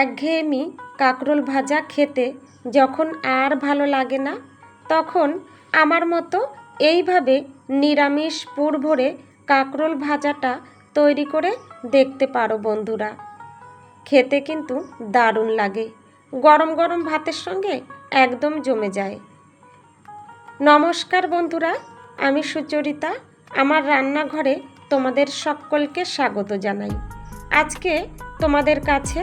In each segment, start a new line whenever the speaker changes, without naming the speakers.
একঘেয়েমি কাঁকরোল ভাজা খেতে যখন আর ভালো লাগে না, তখন আমার মতো এইভাবে নিরামিষ পুর ভরে কাঁকরোল ভাজাটা তৈরি করে দেখতে পারো বন্ধুরা। খেতে কিন্তু দারুণ লাগে। গরম গরম ভাতের সঙ্গে একদম জমে যায়। নমস্কার বন্ধুরা, আমি সুচরিতা। আমার রান্নাঘরে তোমাদের সকলকে স্বাগত জানাই। আজকে তোমাদের কাছে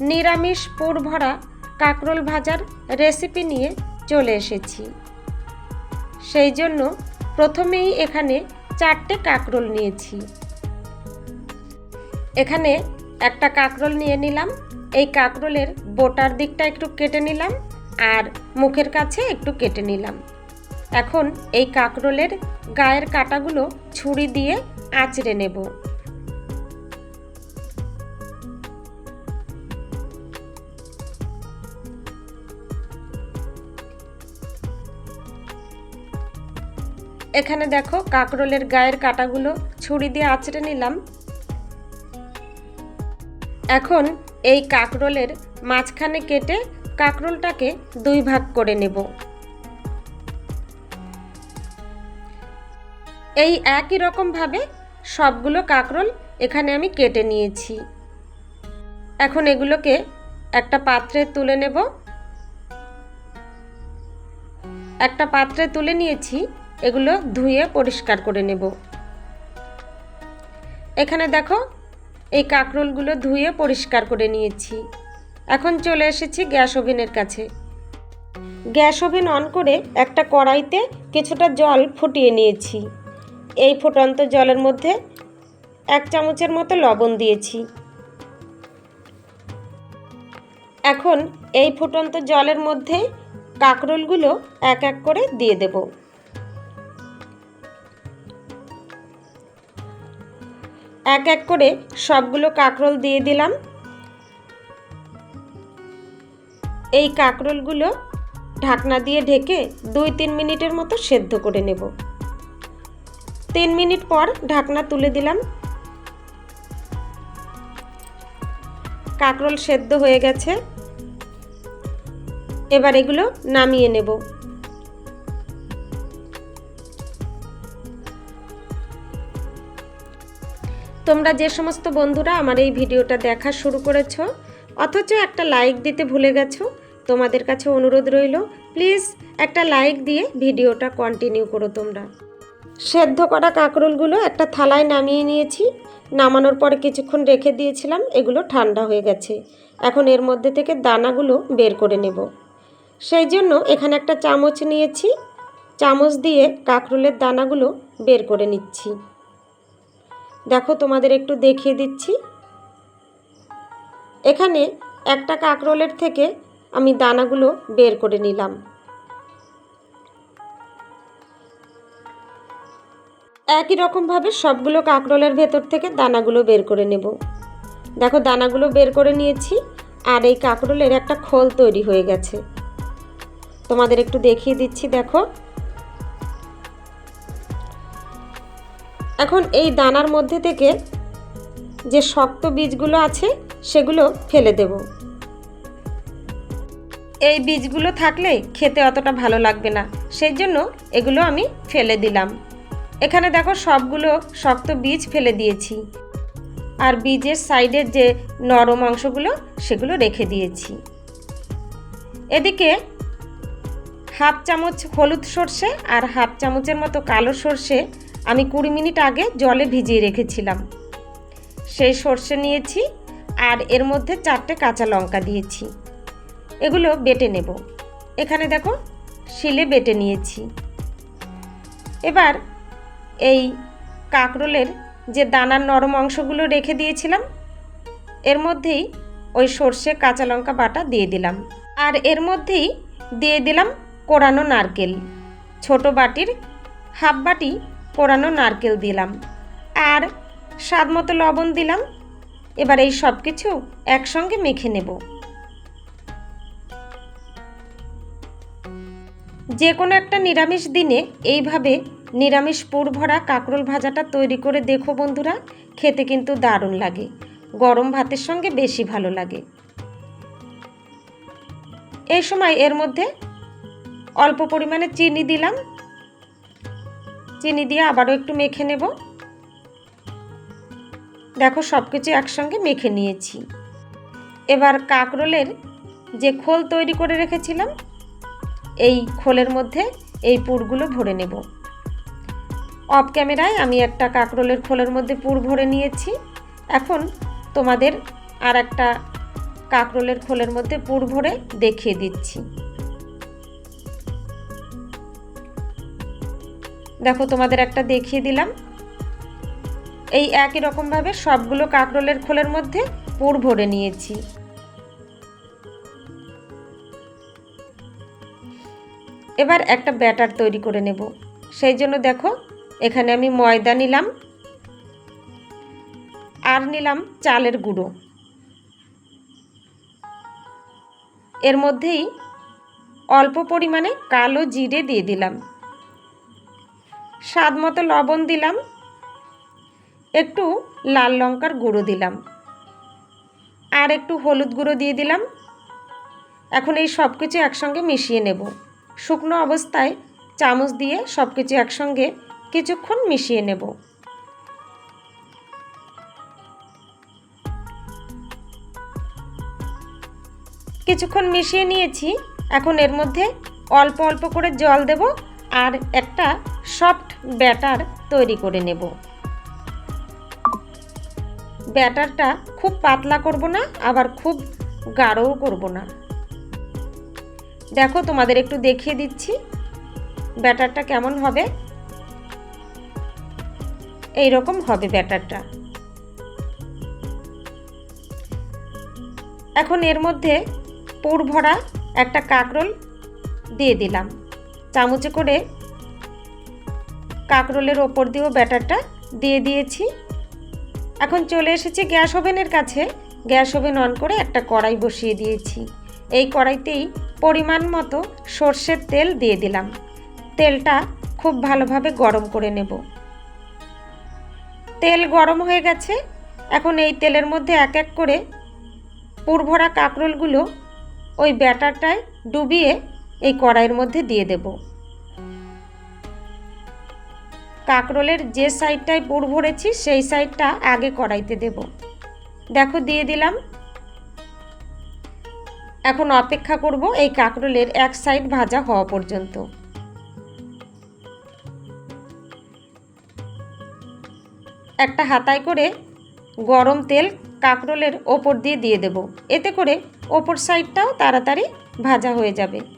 নিরামিষ পুর ভরা কাঁকরোল ভাজার রেসিপি নিয়ে চলে এসেছি। সেই জন্য প্রথমেই এখানে চারটে কাঁকরোল নিয়েছি। এখানে একটা কাঁকরোল নিয়ে নিলাম, এই কাঁকরোলের বোটার দিকটা একটু কেটে নিলাম আর মুখের কাছে একটু কেটে নিলাম। এখন এই কাঁকরোলের গায়ের কাটাগুলো ছুরি দিয়ে আঁচড়ে নেব। এখানে দেখো কাঁকরোলের গায়ের কাটাগুলো ছুরি দিয়ে আঁচড়ে নিলাম। এখন এই কাঁকরোলের মাঝখানে কেটে কাঁকরোলটাকে দুই ভাগ করে নেব। এই একই রকমভাবে সবগুলো কাঁকরোল এখানে আমি কেটে নিয়েছি। এখন এগুলোকে একটা পাত্রে তুলে নেব। একটা পাত্রে তুলে নিয়েছি। এগুলো ধুয়ে পরিষ্কার করে নেব। এখানে দেখো, এই কাঁকরোলগুলো ধুয়ে পরিষ্কার করে নিয়েছি। এখন চলে এসেছি গ্যাস ওভেনের কাছে। গ্যাস ওভেন অন করে একটা কড়াইতে কিছুটা জল ফুটিয়ে নিয়েছি। এই ফুটন্ত জলের মধ্যে এক চামচের মতো লবণ দিয়েছি। এখন এই ফুটন্ত জলের মধ্যে কাঁকরোলগুলো এক এক করে দিয়ে দেব। এক এক করে সবগুলো কাঁকরোল দিয়ে দিলাম। এই কাঁকরোলগুলো ঢাকনা দিয়ে ঢেকে দুই তিন মিনিটের মতো সেদ্ধ করে নেব। তিন মিনিট পর ঢাকনা তুলে দিলাম। কাঁকরোল সেদ্ধ হয়ে গেছে। এবার এগুলো নামিয়ে নেব। তোমরা যে সমস্ত বন্ধুরা আমার এই ভিডিওটা দেখা শুরু করেছ, অথচ একটা লাইক দিতে ভুলে গেছো, তোমাদের কাছে অনুরোধ রইল প্লিজ একটা লাইক দিয়ে ভিডিওটা কন্টিনিউ করো তোমরা। সেদ্ধ করা কাঁকরোলগুলো একটা থালায় নামিয়ে নিয়েছি, নামানোর পরে কিছুক্ষণ রেখে দিয়েছিলাম, এগুলো ঠান্ডা হয়ে গেছে। এখন এর মধ্যে থেকে দানাগুলো বের করে নেব। সেই জন্য এখানে একটা চামচ নিয়েছি, চামচ দিয়ে কাঁকরোলের দানাগুলো বের করে নিচ্ছি। দেখো তোমাদের একটু দেখিয়ে দিচ্ছি। এখানে একটা কাঁকরোলের থেকে আমি দানাগুলো বের করে নিলাম। একই রকমভাবে সবগুলো কাঁকরোলের ভেতর থেকে দানাগুলো বের করে নেব। দেখো দানাগুলো বের করে নিয়েছি আর এই কাঁকরোলের একটা খোল তৈরি হয়ে গেছে। তোমাদের একটু দেখিয়ে দিচ্ছি, দেখো। এখন এই দানার মধ্যে থেকে যে শক্ত বীজগুলো আছে, সেগুলো ফেলে দেব। এই বীজগুলো থাকলে খেতে অতটা ভালো লাগবে না। সেই জন্য এগুলো আমি ফেলে দিলাম। এখানে দেখো সবগুলো শক্ত বীজ ফেলে দিয়েছি। আর বীজের সাইডের যে নরম অংশগুলো, সেগুলো রেখে দিয়েছি। এদিকে হাফ চামচ হলুদ সর্ষে আর হাফ চামচের মতো কালো সর্ষে আমি কুড়ি মিনিট আগে জলে ভিজিয়ে রেখেছিলাম। সেই সর্ষে নিয়েছি আর এর মধ্যে চারটে কাঁচা লঙ্কা দিয়েছি। এগুলো বেটে নেব। এখানে দেখো, শিলে বেটে নিয়েছি। এবার এই কাঁকরোলের যে দানার নরম অংশগুলো রেখে দিয়েছিলাম, এর মধ্যেই ওই সর্ষে কাঁচা লঙ্কা বাটা দিয়ে দিলাম। আর এর মধ্যেই দিয়ে দিলাম কোরানো নারকেল। ছোট বাটির হাফ বাটি কোরানো নারকেল দিলাম। আর স্বাদ মতো লবণ দিলাম। এবার এই সব কিছু একসঙ্গে মেখে নেব। যে কোনো একটা নিরামিষ দিনে এইভাবে নিরামিষ পুর ভরা কাঁকরোল ভাজাটা তৈরি করে দেখো বন্ধুরা, খেতে কিন্তু দারুণ লাগে। গরম ভাতের সঙ্গে বেশি ভালো লাগে। এই সময় এর মধ্যে অল্প পরিমাণে চিনি দিলাম। চিনি দিয়ে আবারও একটু মেখে নেব। দেখো সব কিছু একসঙ্গে মেখে নিয়েছি। এবার কাকরোলের যে খোল তৈরি করে রেখেছিলাম, এই খোলের মধ্যে এই পুরগুলো ভরে নেব। অফ ক্যামেরায় আমি একটা কাকরোলের খোলের মধ্যে পুর ভরে নিয়েছি। এখন তোমাদের আর একটা কাকরোলের খোলের মধ্যে পুর ভরে দেখিয়ে দিচ্ছি। দেখো তোমাদের একটা দেখিয়ে দিলাম। এই একই রকমভাবে সবগুলো কাকরোলের খোলের মধ্যে পুর ভরে নিয়েছি। এবার একটা ব্যাটার তৈরি করে নেব। সেই জন্য দেখো, এখানে আমি ময়দা নিলাম আর নিলাম চালের গুঁড়ো। এর মধ্যেই অল্প পরিমাণে কালো জিরে দিয়ে দিলাম। স্বাদ মতো লবণ দিলাম। একটু লাল লঙ্কার গুঁড়ো দিলাম। আর একটু হলুদ গুঁড়ো দিয়ে দিলাম। এখন এই সব কিছু একসঙ্গে মিশিয়ে নেব। শুকনো অবস্থায় চামচ দিয়ে সব কিছু একসঙ্গে কিছুক্ষণ মিশিয়ে নেব। কিছুক্ষণ মিশিয়ে নিয়েছি। এখন এর মধ্যে অল্প অল্প করে জল দেব। আর একটা সফট ব্যাটার তৈরি করে নেব। ব্যাটারটা খুব পাতলা করব না, আবার খুব গাঢ়ও করব না। দেখো তোমাদের একটু দেখিয়ে দিচ্ছি ব্যাটারটা কেমন হবে। এই রকম হবে ব্যাটারটা। এখন এর মধ্যে পুর ভরা একটা কাকরোল দিয়ে দিলাম। চামচে করে কাকরোলের ওপর দিয়েও ব্যাটারটা দিয়ে দিয়েছি। এখন চলে এসেছি গ্যাস ওভেনের কাছে। গ্যাস ওভেন অন করে একটা কড়াই বসিয়ে দিয়েছি। এই কড়াইতেই পরিমাণ মতো সর্ষের তেল দিয়ে দিলাম। তেলটা খুব ভালোভাবে গরম করে নেব। তেল গরম হয়ে গেছে। এখন এই তেলের মধ্যে এক এক করে পুরভরা কাঁকরোলগুলো ওই ব্যাটারটায় ডুবিয়ে এই কড়াইয়ের মধ্যে দিয়ে দেব। কাঁকরোলের যে সাইডটায় পুর ভরেছি, সেই সাইডটা আগে কড়াইতে দেব। দেখো, দিয়ে দিলাম। এখন অপেক্ষা করব এই কাঁকরোলের এক সাইড ভাজা হওয়া পর্যন্ত। একটা হাতায় করে গরম তেল কাঁকরোলের ওপর দিয়ে দিয়ে দেব। এতে করে ওপর সাইডটাও তাড়াতাড়ি ভাজা হয়ে যাবে।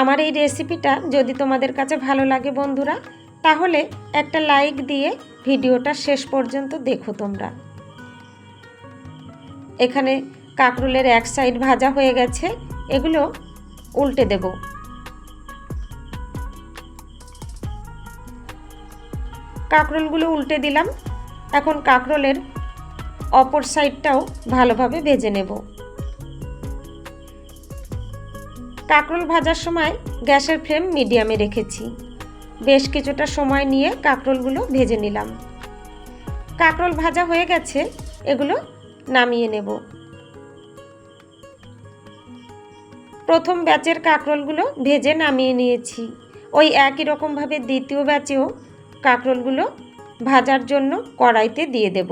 আমার এই রেসিপিটা যদি তোমাদের কাছে ভালো লাগে বন্ধুরা, তাহলে একটা লাইক দিয়ে ভিডিওটা শেষ পর্যন্ত দেখো তোমরা। এখানে কাঁকরোলের এক সাইড ভাজা হয়ে গেছে, এগুলো উল্টে দেব। কাঁকরোলগুলো উল্টে দিলাম, এখন কাঁকরোলের অপর সাইডটাও ভালোভাবে ভেজে নেব। কাঁকরোল ভাজার সময় গ্যাসের ফ্লেম মিডিয়ামে রেখেছি। বেশ কিছুটা সময় নিয়ে কাঁকরোলগুলো ভেজে নিলাম। কাঁকরোল ভাজা হয়ে গেছে, এগুলো নামিয়ে নেব। প্রথম ব্যাচের কাঁকরোলগুলো ভেজে নামিয়ে নিয়েছি। ওই একই রকমভাবে দ্বিতীয় ব্যাচেও কাঁকরোলগুলো ভাজার জন্য কড়াইতে দিয়ে দেব।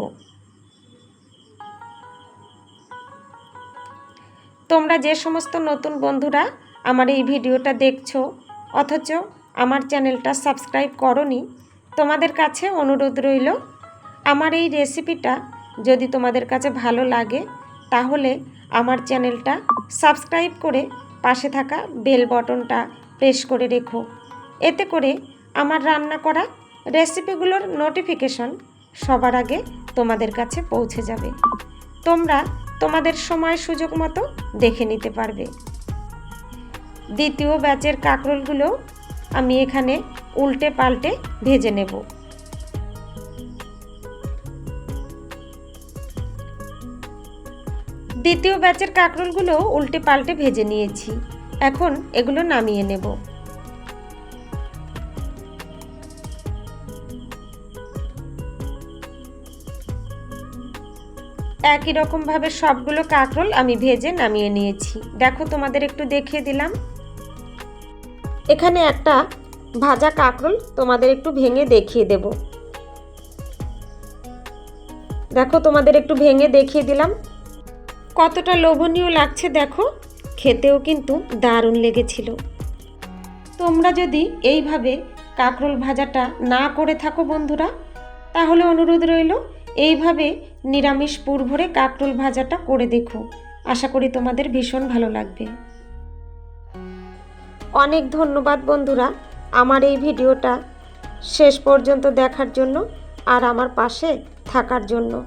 তোমরা যে সমস্ত নতুন বন্ধুরা আমার এই ভিডিওটা দেখছ, অথচ আমার চ্যানেলটা সাবস্ক্রাইব করনি, তোমাদের কাছে অনুরোধ রইল, আমার এই রেসিপিটা যদি তোমাদের কাছে ভালো লাগে, তাহলে আমার চ্যানেলটা সাবস্ক্রাইব করে পাশে থাকা বেল বটনটা প্রেস করে রেখো। এতে করে আমার রান্না করা রেসিপিগুলোর নোটিফিকেশন সবার আগে তোমাদের কাছে পৌঁছে যাবে। তোমরা তোমাদের সময় সুযোগ মতো দেখে নিতে পারবে। দ্বিতীয় ব্যাচের কাঁকরোলগুলো আমি এখানে উল্টে পাল্টে ভেজে নেব। দ্বিতীয় ব্যাচের কাঁকরোলগুলো উল্টে পাল্টে ভেজে নিয়েছি। এখন এগুলো নামিয়ে নেব। একই রকমভাবে সবগুলো কাঁকরোল আমি ভেজে নামিয়ে নিয়েছি। দেখো তোমাদের একটু দেখিয়ে দিলাম। এখানে একটা ভাজা কাঁকরোল তোমাদের একটু ভেঙে দেখিয়ে দেব। দেখো তোমাদের একটু ভেঙে দেখিয়ে দিলাম। কতটা লোভনীয় লাগছে দেখো, খেতেও কিন্তু দারুণ লেগেছিল। তোমরা যদি এইভাবে কাঁকরোল ভাজাটা না করে থাকো বন্ধুরা, তাহলে অনুরোধ রইল, এইভাবে নিরামিষ পুর ভরে কাকরোল ভাজাটা করে দেখো। আশা করি তোমাদের ভীষণ ভালো লাগবে। অনেক ধন্যবাদ বন্ধুরা আমার এই ভিডিওটা। শেষ পর্যন্ত দেখার জন্য আর আমার পাশে থাকার জন্য।